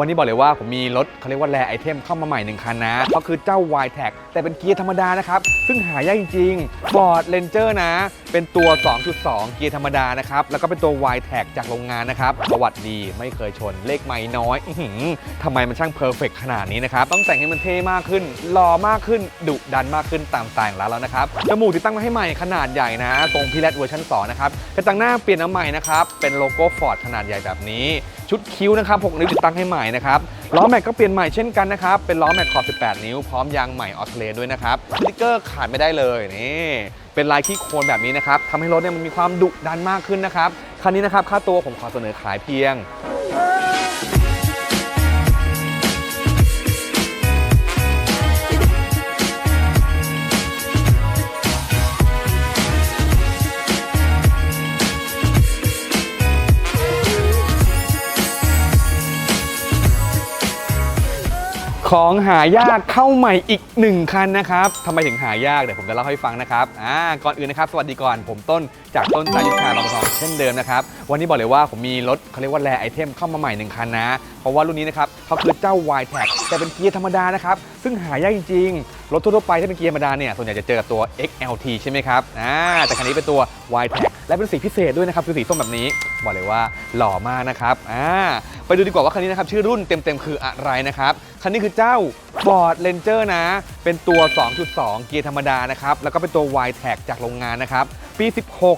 วันนี้บอกเลยว่าผมมีรถเขาเรียกว่าแรไอเทมเข้ามาใหม่หนึ่งคันนะก็คือเจ้า y t a g แต่เป็นเกียร์ธรรมดานะครับ ซึ่งหายากจริงๆ Ford Ranger นะ เป็นตัว 2.2 เกียร์ธรรมดานะครับ แล้วก็เป็นตัว y t a g จากโรงงานนะครับ ประวัติดีไม่เคยชนเลขไม่น้อยอทำไมมันช่างเพอร์เฟกขนาดนี้นะครับ ต้องแต่งให้มันเท่มากขึ้นหล่อมากขึ้นดุดันมากขึ้นตามสไตล์ของร้านแล้วนะครับจมูกติดตั้งมาให้ใหม่ขนาดใหญ่นะ ตรงพิแรดเวอร์ชัน2นะครับกระจังหน้าเปลี่ยนมาใหม่นะครับเป็นโลโก้ Ford ขนาดใหญ่แบบนี้ ชุดคิ้วนะครับ 6 นิ้วติดตั้งให้ใหม่นะครับ ล้อแม็กก็เปลี่ยนใหม่เช่นกันนะครับ เป็นล้อแม็กขอบ 18 นิ้ว พร้อมยางใหม่ออสเตรเลียด้วยนะครับ สติกเกอร์ขาดไม่ได้เลยนี่เป็นลายขี้โคลนแบบนี้นะครับทำให้รถเนี่ยมันมีความดุดันมากขึ้นนะครับ คันนี้นะครับค่าตัวผมขอเสนอขายเพียง ของหายากเข้าใหม่อีกหนึ่งคันนะครับทำไมถึงหายากเดี๋ยวผมจะเล่าให้ฟังนะครับอ่าก่อนอื่นนะครับ สวัสดีก่อนผมต้นจากต้นสายุทธาบางทองเช่นเดิมนะครับ วันนี้บอกเลยว่าผมมีรถเขาเรียกว่าแรไอเทมเข้ามาใหม่หนึ่งคันนะ เพราะว่ารุ่นนี้นะครับเขาคือเจ้าไวแท็กแต่เป็นเกียร์ธรรมดานะครับ ซึ่งหายากจริง รถทั่วๆไปที่เป็นเกียร์ธรรมดาเนี่ยส่วนใหญ่จะเจอกับตัว XLT ใช่ไหมครับอ่าแต่คันนี้เป็นตัว y t a g และเป็นสีพิเศษด้วยนะครับคือสีส้มแบบนี้บอกเลยว่าหล่อมากนะครับอ่าไปดูดีกว่าว่าคันนี้นะครับชื่อรุ่นเต็มๆคืออะไรนะครับคันนี้คือเจ้า Ford Ranger นะ เป็นตัว 2.2 เกียร์ธรรมดานะครับแล้วก็เป็นตัว y t a g จากโรงงานนะครับปี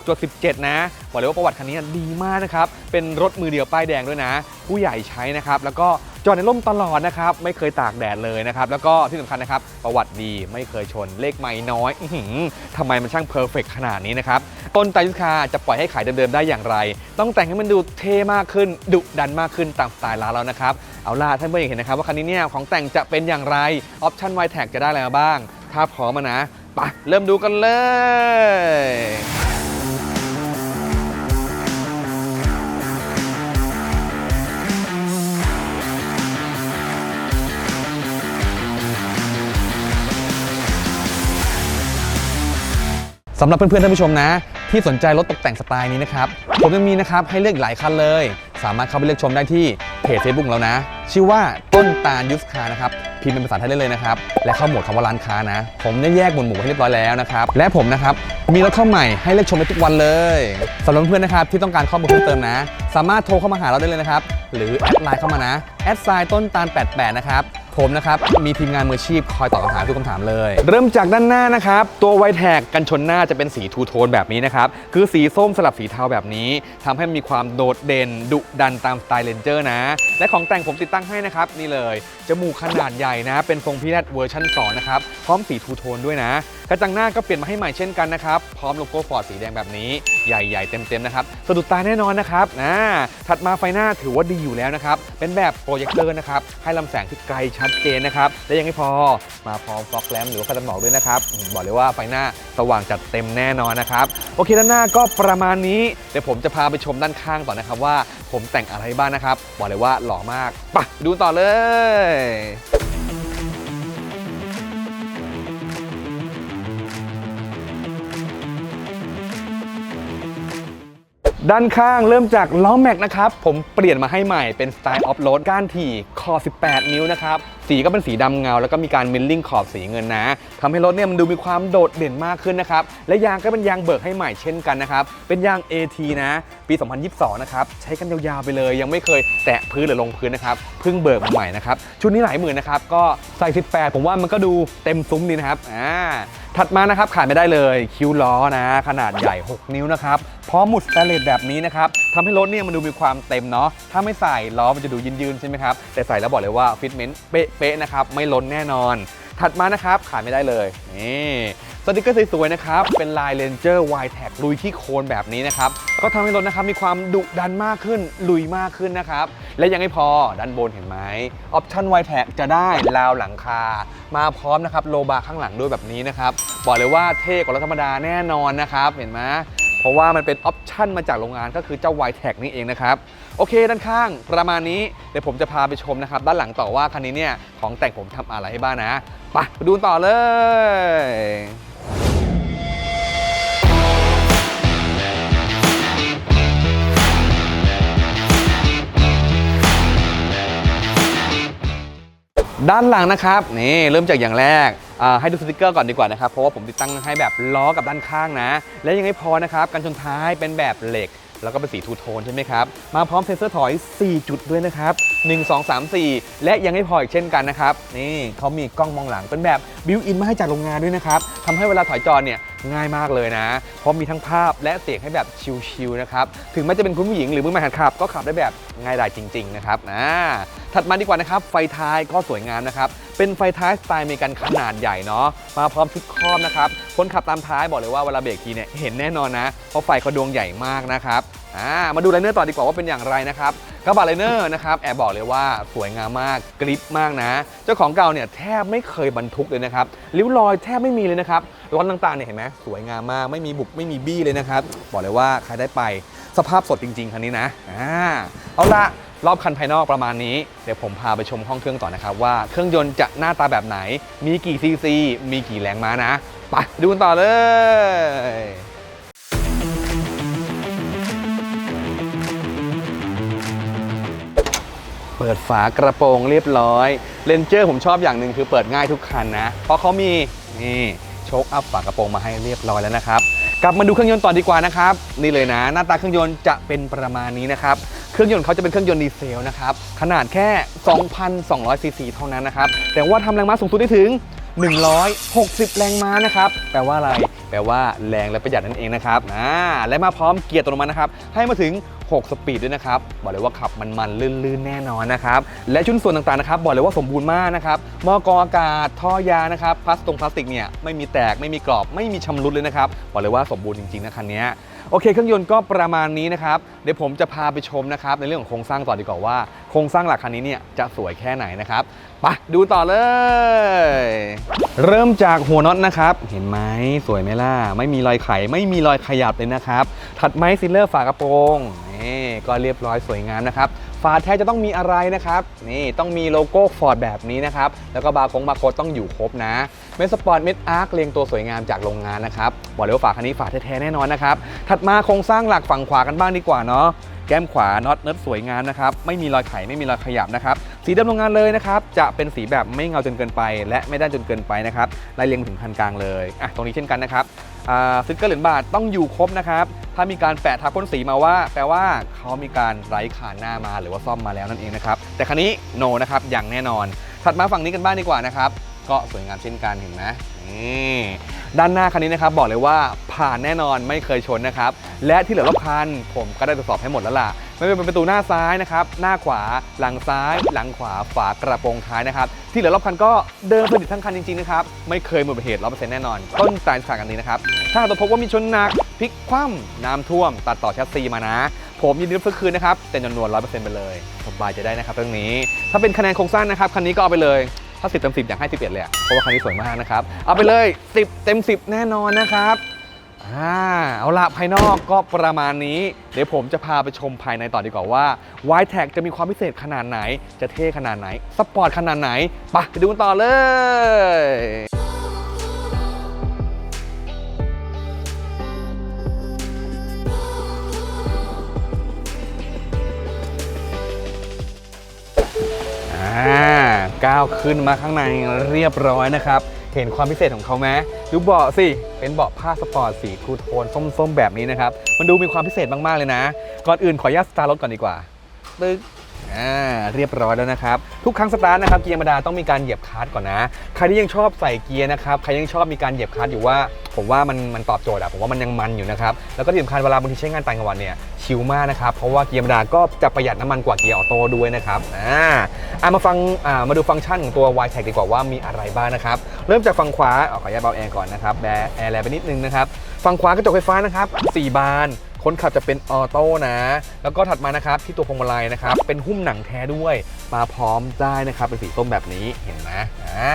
16.17 นะบอกเลยว่าประวัติคันนี้ดีมากนะครับเป็นรถมือเดียวป้ายแดงด้วยนะ ผู้ใหญ่ใช้นะครับแล้วก็ จอดในร่มตลอดนะครับ ไม่เคยตากแดดเลยนะครับ แล้วก็ที่สำคัญนะครับ ประวัติดีไม่เคยชนเลขไม่น้อยอื้อหือทำไมมันช่างเพอร์เฟกขนาดนี้นะครับ ต้นไตรยุทธคาจะปล่อยให้ขายเดิมๆได้อย่างไร ต้องแต่งให้มันดูเท่มากขึ้น ดุดันมากขึ้นตามสไตล์ร้านเรานะครับ เอาล่ะท่านเพื่อนเห็นนะครับว่าคันนี้เนี่ยของแต่งจะเป็นอย่างไรออปชั่น y t a g จะได้อะไรมาบ้าง ถ้าพร้อมอะนะไปเริ่มดูกันเลย สำหรับเพื่อนๆท่านผู้ชมนะ ที่สนใจรถตกแต่งสไตล์นี้นะครับผมยังมีนะครับให้เลือกหลายคันเลย สามารถเข้าไปเลือกชมได้ที่เพจ Facebook ของเรานะ ชื่อว่าต้นตาลยุสคานะครับพิมพ์เป็นภาษาไทยได้เลยนะครับ และเข้าหมดคำว่าร้านค้านะ ผมได้แยกหมวดหมู่ให้เรียบร้อยแล้วนะครับ และผมนะครับ มีรถเข้าใหม่ให้เลือกชมได้ทุกวันเลยสำหรับเพื่อนนะครับที่ต้องการข้อมูลเพิ่มเติมนะ สามารถโทรเข้ามาหาเราได้เลยนะครับ หรือแอดไลน์เข้ามานะแอดไซน์ต้นตาล 88 นะครับ ผมนะครับมีทีมงานมืออาชีพคอยตอบคำถามทุกคำถามเลย เริ่มจากด้านหน้านะครับ ตัวไวแท็กกันชนหน้าจะเป็นสีทูโทนแบบนี้นะครับ คือสีส้มสลับสีเทาแบบนี้ทำให้มีความโดดเด่น ดุดันตามสไตล์เลนเจอร์นะ และของแต่งผมติดตั้งให้นะครับ นี่เลย จมูกขนาดใหญ่นะ เป็นทรงพิเรตเวอร์ชัน2นะครับ พร้อมสีทูโทนด้วยนะ กระจังหน้าก็เปลี่ยนมาให้ใหม่เช่นกันนะครับ พร้อมโลโก้ฟอร์ดสีแดงแบบนี้ ใหญ่ๆ เต็มๆ นะครับ สะดุดตาแน่นอนนะครับนะถัดมาไฟหน้าถือว่าดีอยู่แล้วนะครับ เป็นแบบโปรเจคเตอร์นะครับ ให้ลำแสงที่ไกลชัดเจนนะครับ และยังไม่พอ มาพร้อมฟอกแลมหรือว่าไฟตัดหมอกด้วยนะครับ บอกเลยว่าไฟหน้าสว่างจัดเต็มแน่นอนนะครับ โอเคด้านหน้าก็ประมาณนี้ เดี๋ยวผมจะพาไปชมด้านข้างต่อนะครับว่า ผมแต่งอะไรบ้างนะครับ บอกเลยว่าหล่อมาก ไปดูต่อเลยด้านข้างเริ่มจากล้อแม็กนะครับ ผมเปลี่ยนมาให้ใหม่เป็นสไตล์ออฟโรดก้านถี่คอบ18 นิ้วนะครับ สีก็เป็นสีดำเงา แล้วก็มีการมิลลิ่งขอบสีเงินนะทำให้รถเนี่ยมันดูมีความโดดเด่นมากขึ้นนะครับ และยางก็เป็นยางเบิกให้ใหม่เช่นกันนะครับ เป็นยาง AT นะ ปี 2022 นะครับ ใช้กันยาวๆไปเลย ยังไม่เคยแตะพื้นหรือลงพื้นนะครับ เพิ่งเบิกมาใหม่นะครับ ชุดนี้หลายหมื่นนะครับ ก็ใส่ 18 ผมว่ามันก็ดูเต็มซุ้มดีนะครับ อ่าถัดมานะครับขาดไม่ได้เลยคิ้วล้อนะ ขนาดใหญ่ 6 นิ้วนะครับพร้อมหมุดสแตนเลสแบบนี้นะครับทำให้รถเนี่ยมันดูมีความเต็มเนาะถ้าไม่ใส่ล้อมันจะดูยืนๆใช่ไหมครับแต่ใส่แล้วบอกเลยว่าฟิตเมนต์เป๊ะๆนะครับไม่ล้นแน่นอน ถัดมานะครับขาดไม่ได้เลยนี่ สติกเกอร์สวยๆนะครับ เป็นลาย Ranger Y Tag ลุยที่โคนแบบนี้นะครับ ก็ทำให้รถนะครับมีความดุดันมากขึ้น ลุยมากขึ้นนะครับ และยังไม่พอด้านบนเห็นไหมออปชั่น Y Tag จะได้ราวหลังคา มาพร้อมนะครับโลบาร์ข้างหลังด้วยแบบนี้นะครับ บอกเลยว่าเท่กว่ารถธรรมดาแน่นอนนะครับ เห็นไหมเพราะว่ามันเป็นออปชั่นมาจากโรงงานก็คือเจ้า Y Tag นี่เองนะครับ โอเคด้านข้างประมาณนี้ เดี๋ยวผมจะพาไปชมนะครับ ด้านหลังต่อว่าคันนี้เนี่ย ของแต่งผมทำอะไรให้บ้างนะ ไปดูต่อเลย ด้านหลังนะครับนี่เริ่มจากอย่างแรกให้ดูสติกเกอร์ก่อนดีกว่านะครับเพราะว่าผมติดตั้งให้แบบล้อกับด้านข้างนะ และยังไม่พอนะครับกันชนท้ายเป็นแบบเหล็ก แล้วก็เป็นสีทูโทนใช่ไหมครับ มาพร้อมเซ็นเซอร์ถอย 4 จุดด้วยนะครับ 1 2 3 4 และยังไม่พออีกเช่นกันนะครับ นี่เขามีกล้องมองหลังเป็นแบบบิวอินมาให้จากโรงงานด้วยนะครับทำให้เวลาถอยจอเนี่ยง่ายมากเลยนะ เพราะมีทั้งภาพและเสียงให้แบบชิลๆนะครับ ถึงแม้จะเป็นคุณผู้หญิงหรือมือใหม่หัดขับ ก็ขับได้แบบง่ายดายจริง ๆ นะครับนะถัดมาดีกว่านะครับ ไฟท้ายก็สวยงามนะครับ เป็นไฟท้ายสไตล์เมกันขนาดใหญ่เนาะ มาพร้อมชุดครอบนะครับ คนขับตามท้ายบอกเลยว่าเวลาเบรกทีเนี่ยเห็นแน่นอนนะ เพราะไฟเขาดวงใหญ่มากนะครับ อ่า มาดูไลเนอร์ต่อดีกว่าว่าเป็นอย่างไรนะครับกระบะไลเนอร์นะครับแอบบอกเลยว่าสวยงามมากกริปมากนะ เจ้าของเก่าเนี่ยแทบไม่เคยบรรทุกเลยนะครับริ้วรอยแทบไม่มีเลยนะครับร้อนต่างๆเนี่ยเห็นไหมสวยงามมากไม่มีบุกไม่มีบี้เลยนะครับ บอกเลยว่าใครได้ไปสภาพสดจริง ๆ คันนี้นะอ่าเอาละ รอบคันภายนอกประมาณนี้ เดี๋ยวผมพาไปชมห้องเครื่องต่อนะครับว่าเครื่องยนต์จะหน้าตาแบบไหน มีกี่ซีซี มีกี่แรงม้านะ ไปดูกันต่อเลยเปิดฝากระโปรงเรียบร้อยเลนเจอร์ผมชอบอย่างหนึ่งคือเปิดง่ายทุกคันนะ เพราะเขามีนี่โชคอัพฝากระโปรงมาให้เรียบร้อยแล้วนะครับ กลับมาดูเครื่องยนต์ต่อดีกว่านะครับ นี่เลยนะ หน้าตาเครื่องยนต์จะเป็นประมาณนี้นะครับ เครื่องยนต์เขาจะเป็นเครื่องยนต์ดีเซลนะครับ ขนาดแค่ 2,200ซีซีเท่านั้นนะครับ แต่ว่าทำแรงม้าสูงสุดได้ถึง 160 แรงม้านะครับ แปลว่าอะไร แปลว่าแรงและประหยัดนั่นเองนะครับอ่าและมาพร้อมเกียร์อัตโนมัตินะครับ ให้มาถึง 6 สปีดด้วยนะครับ บอกเลยว่าขับมันๆลื่นๆ แน่นอนนะครับ และชุดส่วนต่างๆ นะครับ บอกเลยว่าสมบูรณ์มากนะครับหม้อกรองอากาศ ท่อยานะครับ พลาสตรงพลาสติกเนี่ย ไม่มีแตก ไม่มีกรอบ ไม่มีชำรุดเลยนะครับ บอกเลยว่าสมบูรณ์จริงๆ นะคันนี้ โอเค เครื่องยนต์ก็ประมาณนี้นะครับ เดี๋ยวผมจะพาไปชมนะครับ ในเรื่องของโครงสร้างต่อดีกว่าว่าโครงสร้างหลักคันนี้เนี่ยจะสวยแค่ไหนนะครับไปดูต่อเลย เริ่มจากหัวน็อตนะครับ เห็นไหมสวยไหมล่ะ ไม่มีรอยไข ไม่มีรอยขยับเลยนะครับ ถัดไม้ซิลเลอร์ฝากระโปรงนี่ก็เรียบร้อยสวยงามนะครับ ฝาแท้จะต้องมีอะไรนะครับ นี่ต้องมีโลโก้ฟอร์ดแบบนี้นะครับ แล้วก็บาร์โคงบาร์โค้ดต้องอยู่ครบนะเมสสปอร์ตเมสอาร์คเรียงตัวสวยงามจากโรงงานนะครับบอกเลยว่าฝาคันนี้ฝาแท้ๆแน่นอนนะครับ ถัดมาโครงสร้างหลักฝั่งขวากันบ้างดีกว่าเนาะแก้มขวาน็อตเนิร์ดสวยงามนะครับ ไม่มีรอยไขไม่มีรอยขยับนะครับ สีดำโรงงานเลยนะครับ จะเป็นสีแบบไม่เงาจนเกินไป และไม่ด้านจนเกินไปนะครับไล่เรียงถึงคันกลางเลยอะตรงนี้เช่นกันนะครับอ่าสติ๊กเกอร์เหรียญบาทต้องอยู่ครบนะครับ ถ้ามีการแปะทับพ่นสีมาว่า แปลว่าเขามีการไร้ขานหน้ามาหรือว่าซ่อมมาแล้วนั่นเองนะครับ แต่คันนี้โนนะครับอย่างแน่นอน ถัดมาฝั่งนี้กันบ้างดีกว่านะครับ ก็สวยงามเช่นกันเห็นไหมนี่ด้านหน้าคันนี้นะครับบอกเลยว่าผ่านแน่นอนไม่เคยชนนะครับ และที่เหลือรอบคัน ผมก็ได้ตรวจสอบให้หมดแล้วล่ะไม่ว่าเป็นประตูหน้าซ้ายนะครับ หน้าขวา หลังซ้าย หลังขวา ฝากระโปรงท้ายนะครับ ที่เหลือรอบคันก็เดิมสนิททั้งคันจริงๆนะครับ ไม่เคยมีอุบัติเหตุร้อยเปอร์เซ็นต์แน่นอน ต้นสายขาดกันนี้นะครับ ถ้าตัวพบว่ามีชนหนัก พลิกคว่ำน้ำท่วม ตัดต่อแชสซีมานะ ผมยินดีรับซื้อคืนนะครับเต็มจำนวนร้อยเปอร์เซ็นต์ไปเลยสบายใจได้นะครับเรื่องนี้ ถ้าเป็นคะแนนโครงสร้างนะครับคันนี้ก็เอาไปเลยถ้า10เต็ม10 อยากให้ 11 เลยเพราะว่าคันนี้สวยมากนะครับ เอาไปเลย 10 เต็ม 10 แน่นอนนะครับอ่าเอาละภายนอกก็ประมาณนี้ เดี๋ยวผมจะพาไปชมภายในต่อดีกว่าว่า y t a g จะมีความพิเศษขนาดไหน จะเท่ขนาดไหน สปอร์ตขนาดไหนไปไปดูกันต่อเลยาวขึ้นมาข้างในเรียบร้อยนะครับ เห็นความพิเศษของเขาไหมดูเบาะสิ เป็นเบาะผ้าสปอร์ตสีทูโทนส้มๆ แบบนี้นะครับ มันดูมีความพิเศษมากๆเลยนะ ก่อนอื่นขออนุญาตสตาร์ทรถก่อนดีกว่าตึ๊ก อ่าเรียบร้อยแล้วนะครับ ทุกครั้งสตาร์ทนะครับเกียร์ธรรมดาต้องมีการเหยียบคลัตช์ก่อนนะ ใครที่ยังชอบใส่เกียร์นะครับใครยังชอบมีการเหยียบคลัตช์อยู่ว่า ผมว่ามันมันตอบโจทย์อะผมว่ามันยังมันอยู่นะครับแล้วก็ที่สำคัญเวลาบางทีใช้งานต่างจังหวัดเนี่ยชิลมากนะครับเพราะว่าเกียร์ธรรมดาก็จะประหยัดน้ำมันกว่าเกียร์ออโต้ด้วยนะครับอ่าอะมาฟังอ่ามาดูฟังก์ชันของตัว y t a g ดีกว่าว่ามีอะไรบ้างนะครับเริ่มจากฝั่งขวาเอาขออนุญาตเบาแอร์ก่อนนะครับแบร์แอร์แรงไปนิดนึงนะครับฝั่งขวากระจกไฟฟ้านะครับ4บาน คนขับจะเป็นออโต้นะ แล้วก็ถัดมานะครับที่ตัวพวงมาลัยนะครับ เป็นหุ้มหนังแท้ด้วย มาพร้อมได้นะครับ เป็นสีส้มแบบนี้เห็นไหมอ่า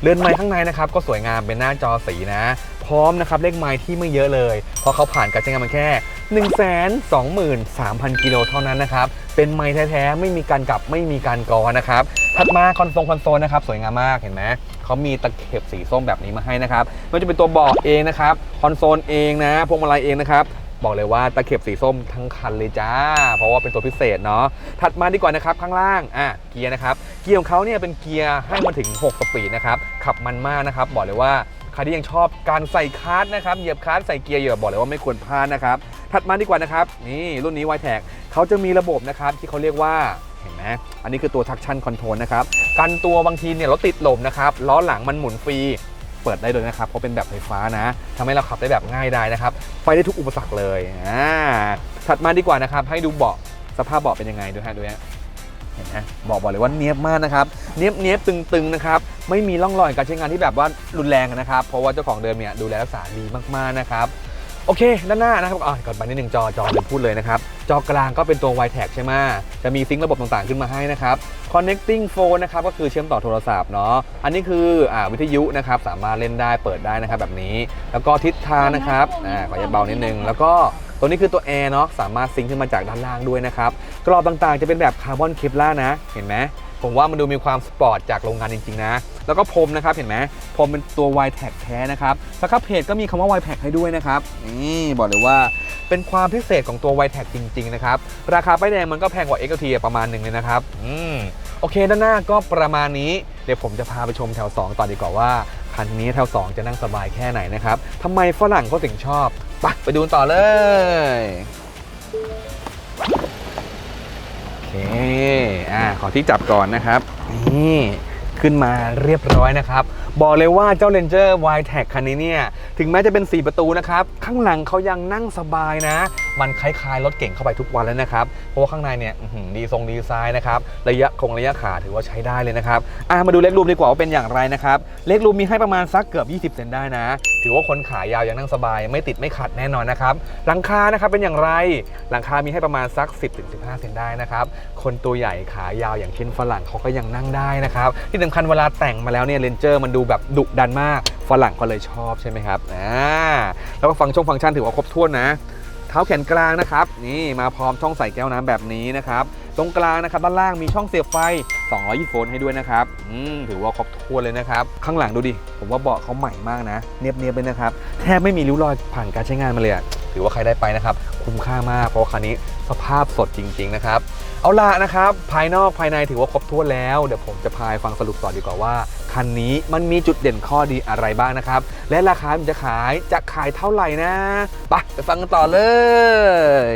เรือนไม้ข้างในนะครับ ก็สวยงามเป็นหน้าจอสีนะ พร้อมนะครับเลขไม้ที่ไม่เยอะเลย เพราะเขาผ่านการใช้งานมาแค่ 1 2 3 0 0 0 กิโลเท่านั้นนะครับ เป็นไม้แท้ๆไม่มีการกลับไม่มีการกอนะครับถัดมาคอนโซลคอนโซลนะครับสวยงามมากเห็นไหมเขามีตะเข็บสีส้มแบบนี้มาให้นะครับไม่ว่าจะเป็นตัวเบาะเองนะครับคอนโซลเองนะพวงมาลัยเองนะครับ บอกเลยว่าตะเข็บสีส้มทั้งคันเลยจ้า เพราะว่าเป็นตัวพิเศษเนาะถัดมาดีกว่านะครับข้างล่างอะเกียร์นะครับเกียร์ของเขาเนี่ยเป็นเกียร์ให้มาถึง 6 สปีดนะครับขับมันมากนะครับบอกเลยว่าใครที่ยังชอบการใส่คาร์ดนะครับเหยียบคาร์ดใส่เกียร์เหยียบบอกเลยว่าไม่ควรพลาดนะครับถัดมาดีกว่านะครับนี่รุ่นนี้ y t e c เขาจะมีระบบนะครับที่เขาเรียกว่าเห็นไหมอันนี้คือตัว traction control นะครับกันตัวบางทีเนี่ยรถติดลมนะครับล้อหลังมันหมุนฟรี เปิดได้เลยนะครับ เพราะเป็นแบบไฟฟ้านะทำให้เราขับได้แบบง่ายได้นะครับ ไปได้ทุกอุปสรรคเลยอ่าถัดมาดีกว่านะครับ ให้ดูเบาะสภาพเบาะเป็นยังไงดูฮะดูฮะเห็นไหมบอกบอกเลยว่าเนียบมากนะครับ เนียบเนียบตึงๆนะครับ ไม่มีร่องรอยการใช้งานที่แบบว่ารุนแรงนะครับ เพราะว่าเจ้าของเดิมเนี่ยดูแลรักษาดีมากๆนะครับโอเค ด้านหน้านะครับอะก่อนไปนิดหนึ่งจอจอลืมพูดเลยนะครับ จอกลางก็เป็นตัว y t a g ใช่ไหมจะมีซิงค์ระบบต่างๆขึ้นมาให้นะครับ connecting phone นะครับก็คือเชื่อมต่อโทรศัพท์เนาะอันนี้คืออ่าวิทยุนะครับสามารถเล่นได้เปิดได้นะครับแบบนี้ แล้วก็ทิศทางนะครับอ่าขออย่าตเบานิดนึง แล้วก็ตัวนี้คือตัวแอร์เนาะสามารถซิงค์ขึ้นมาจากด้านล่างด้วยนะครับกรอบต่างๆจะเป็นแบบคาร์บอนเคปล่านะเห็นไหมผมว่ามันดูมีความสปอร์ตจากโรงงานจริงๆนะ แล้วก็พรมนะครับเห็นไหมพรมเป็นตัว y t a g แท้นะครับสครับเพจก็มีคำว่า y t a g ให้ด้วยนะครับนี่บอกเลยว่าเป็นความพิเศษของตัว y t a g จริง ๆ นะครับ ราคาป้ายแดงมันก็แพงกว่า XLT ประมาณหนึ่งเลยนะครับ อืม โอเค ด้านหน้าก็ประมาณนี้เดี๋ยวผมจะพาไปชมแถว 2 ต่อดีกว่าว่าคันนี้แถว 2 จะนั่งสบายแค่ไหนนะครับทำไมฝรั่งเขาถึงชอบไปไปดูต่อเลยโอเคอ่าขอที่จับก่อนนะครับนี่ขึ้นมาเรียบร้อยนะครับ บอกเลยว่าเจ้า Ranger y t a g คันนี้เนี่ย ถึงแม้จะเป็น 4 ประตูนะครับ ข้างหลังเขายังนั่งสบายนะ มันคล้ายๆ รถเก่งเข้าไปทุกวันแล้วนะครับ เพราะว่าข้างในเนี่ยดีทรงดีไซน์นะครับ ระยะคงระยะขาถือว่าใช้ได้เลยนะครับอะมาดูเล็กรูมดีกว่าว่าเป็นอย่างไรนะครับ เล็กรูมมีให้ประมาณสักเกือบ 20 เซนได้นะ ถือว่าคนขายาวยังนั่งสบาย ไม่ติดไม่ขัดแน่นอนนะครับ หลังคานะครับเป็นอย่างไร หลังคามีให้ประมาณสัก 10-15 เซนได้นะครับ คนตัวใหญ่ขายาวอย่างเช่นฝรั่งเขาก็ยังนั่งได้นะครับ ที่สำคัญเวลาแต่งมาแล้วเนี่ยเลนเจอร์มันดูแบบดุดันมากฝรั่งก็เลยชอบใช่ไหมครับอ่าแล้วก็ฟังก์ชงฟังก์ชันถือว่าครบถ้วนนะเท้าแขนกลางนะครับนี่มาพร้อมช่องใส่แก้วน้ำแบบนี้นะครับตรงกลางนะครับด้านล่างมีช่องเสียบไฟ 220โวลต์ให้ด้วยนะครับอืมถือว่าครบถ้วนเลยนะครับ ข้างหลังดูดิ ผมว่าเบาะเขาใหม่มากนะ เนียบๆเลยนะครับ แทบไม่มีริ้วรอยผ่านการใช้งานมาเลยอะ ถือว่าใครได้ไปนะครับ คุ้มค่ามากเพราะว่าคันนี้สภาพสดจริง ๆ นะครับ เอาละนะครับ ภายนอกภายในถือว่าครบถ้วนแล้วเดี๋ยวผมจะพายฟังสรุปต่อดีกว่าว่า คันนี้มันมีจุดเด่นข้อดีอะไรบ้างนะครับ และราคามันจะขายจะขายเท่าไหร่นะไปไปฟังกันต่อเลย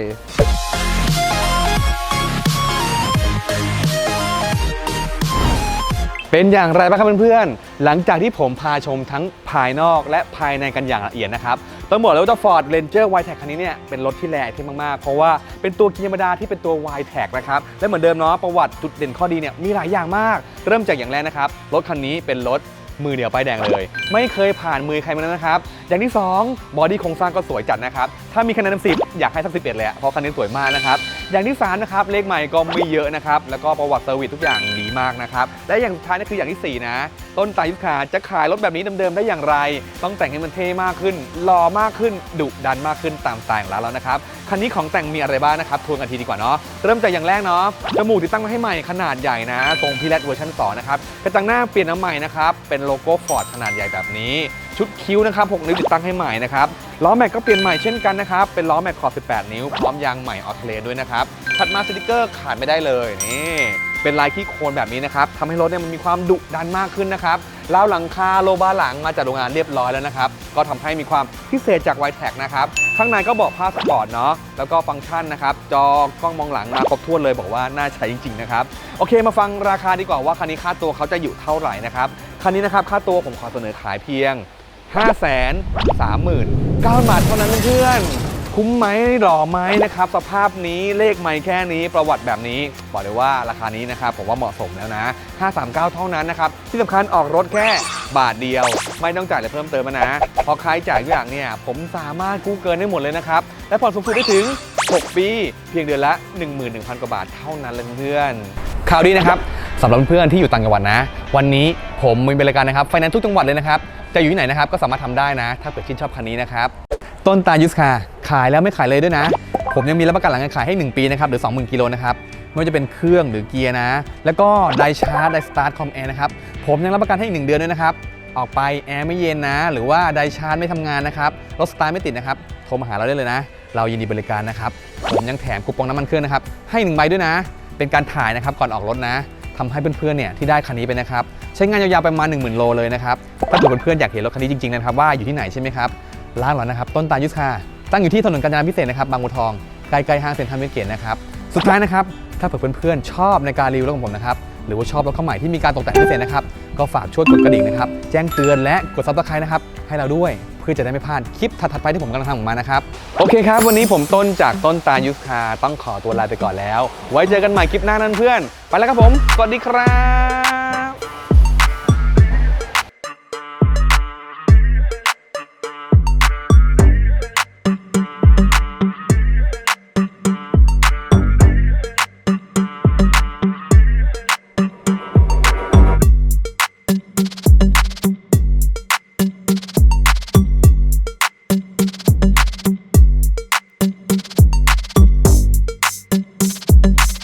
เป็นอย่างไรบ้างครับเพื่อนๆ หลังจากที่ผมพาชมทั้งภายนอกและภายในกันอย่างละเอียดนะครับ ต้องบอกเลยว่าเจ้า Ford Ranger y t a g คันนี้เนี่ยเป็นรถที่แรงที่มากๆ เพราะว่าเป็นตัวกินธรรมดาที่เป็นตัว y t a g นะครับ และเหมือนเดิมเนาะประวัติจุดเด่นข้อดีเนี่ยมีหลายอย่างมาก เริ่มจากอย่างแรกนะครับ รถคันนี้เป็นรถมือเดียวป้ายแดงเลย ไม่เคยผ่านมือใครมาแล้วนะครับ อย่างที่ 2 บอดี้โครงสร้างก็สวยจัดนะครับ ถ้ามีคะแนนเต็มสิบอยากให้สักสิบเอ็ดเลยอะเพราะคันนี้สวยมากนะครับ อย่างที่3นะครับเลขใหม่ก็ไม่เยอะนะครับแล้วก็ประวัติเซอร์วิสทุกอย่างดีมากนะครับและอย่างสุดท้ายนี่คืออย่างที่ 4 นะ ต้นตายุทธขาจะขายรถแบบนี้เดิมๆได้อย่างไร ต้องแต่งให้มันเท่มากขึ้นหล่อมากขึ้นดุดันมากขึ้นตามสไตล์ของร้านแล้วนะครับคันนี้ของแต่งมีอะไรบ้างนะครับทวนกันทีดีกว่าเนาะเริ่มจากอย่างแรกเนาะจมูกติดตั้งมาให้ใหม่ขนาดใหญ่นะทรงพีแรดเวอร์ชัน2นะครับกระจังหน้าเปลี่ยนมาใหม่นะครับเป็นโลโก้ฟอร์ดขนาดใหญ่แบบนี้ ชุดคิ้วนะครับ6นิ้วติดตั้งให้ใหม่นะครับ ล้อแม็กก็เปลี่ยนใหม่เช่นกันนะครับ เป็นล้อแม็กขอบ 18 นิ้ว พร้อมยางใหม่ออทเลด้วยนะครับ ถัดมาสติกเกอร์ขาดไม่ได้เลยนี่เป็นลายขี้โคลนแบบนี้นะครับทำให้รถเนี่ยมันมีความดุดันมากขึ้นนะครับราวหลังคาโลบาหลังมาจากโรงงานเรียบร้อยแล้วนะครับ ก็ทำให้มีความพิเศษจากไวแท็กนะครับ ข้างในก็บอกผ้าสปอร์ตเนาะ แล้วก็ฟังก์ชันนะครับ จอกล้องมองหลังมาครบถ้วนเลยบอกว่าน่าใช้จริง ๆ นะครับ โอเคมาฟังราคาดีกว่าว่าคันนี้ค่าตัวเขาจะอยู่เท่าไหร่นะครับ คันนี้นะครับค่าตัวผมขอเสนอขายเพียง 5 3 9 0 0 0บาทเท่านั้นเพื่อนคุ้มไหมหล่อไหมนะครับ สภาพนี้เลขไม่แค่นี้ประวัติแบบนี้ บอกเลยว่าราคานี้นะครับผมว่าเหมาะสมแล้วนะ 539 เท่านั้นนะครับ ที่สำคัญออกรถแค่บาทเดียว ไม่ต้องจ่ายอะไรเพิ่มเติมนะพอใครจ่ายทุกอย่างเนี่ย ผมสามารถกู้เกินได้หมดเลยนะครับ และผ่อนสูงสุดได้ถึง 6 ปี เพียงเดือนละ 11,000 กว่าบาทเท่านั้นเลยเพื่อนข่าวดีนะครับสำหรับเพื่อนที่อยู่ต่างจังหวัดนะ วันนี้ผมมีบริการนะครับไฟแนนซ์ทุกจังหวัดเลยนะครับ จะอยู่ที่ไหนนะครับก็สามารถทำได้นะ ถ้าเกิดชื่นชอบคันนี้นะครับต้นตายุสคาขายแล้วไม่ขายเลยด้วยนะ ผมยังมีรับประกันหลังการขายให้ 1 ปีนะครับหรือ 20,000กิโลนะครับไม่ว่าจะเป็นเครื่องหรือเกียร์นะ แล้วก็ไดชาร์จไดสตาร์ทคอมแอร์นะครับผมยังรับประกันให้อีก1เดือนด้วยนะครับออกไปแอร์ไม่เย็นนะ หรือว่าไดชาร์จไม่ทำงานนะครับรถสตาร์ทไม่ติดนะครับโทรมาหาเราได้เลยนะ เรายินดีบริการนะครับผมยังแถมคูปองน้ำมันเครื่องนะครับให้หนึ่งใบด้วยนะ เป็นการถ่ายนะครับก่อนออกรถนะ ทำให้เพื่อนๆเนี่ยที่ได้คันนี้ไปนะครับใช้งานยาวๆประมาณ 1 0,000 โลเลยนะครับถ้าเกิดเพื่อนๆอยากเห็นรถคันนี้จริงๆนะครับว่าอยู่ที่ไหนใช่ไหมครับร้านเรานะครับต้นตาลยุทธคาตั้งอยู่ที่ถนนกาญจนาพิเศษนะครับบางบัวทองใกล้ๆห้างเซ็นทรัลเวสเกตนะครับสุดท้ายนะครับถ้าเผื่อเพื่อนๆชอบในการรีวิวรถของผมนะครับหรือว่าชอบรถเข้าใหม่ที่มีการตกแต่งพิเศษนะครับก็ฝากช่วยกดกระดิ่งนะครับแจ้งเตือนและกดซับสไครต์นะครับให้เราด้วย พื่อจะได้ไม่พลาดคลิปถัดๆไปที่ผมกำลังทำออกมานะครับ โอเคครับ วันนี้ผมต้นจากต้นตาลยุทธคาต้องขอตัวลาไปก่อนแล้ว ไว้เจอกันใหม่คลิปหน้านั้นเพื่อน ไปแล้วครับผม สวัสดีครับ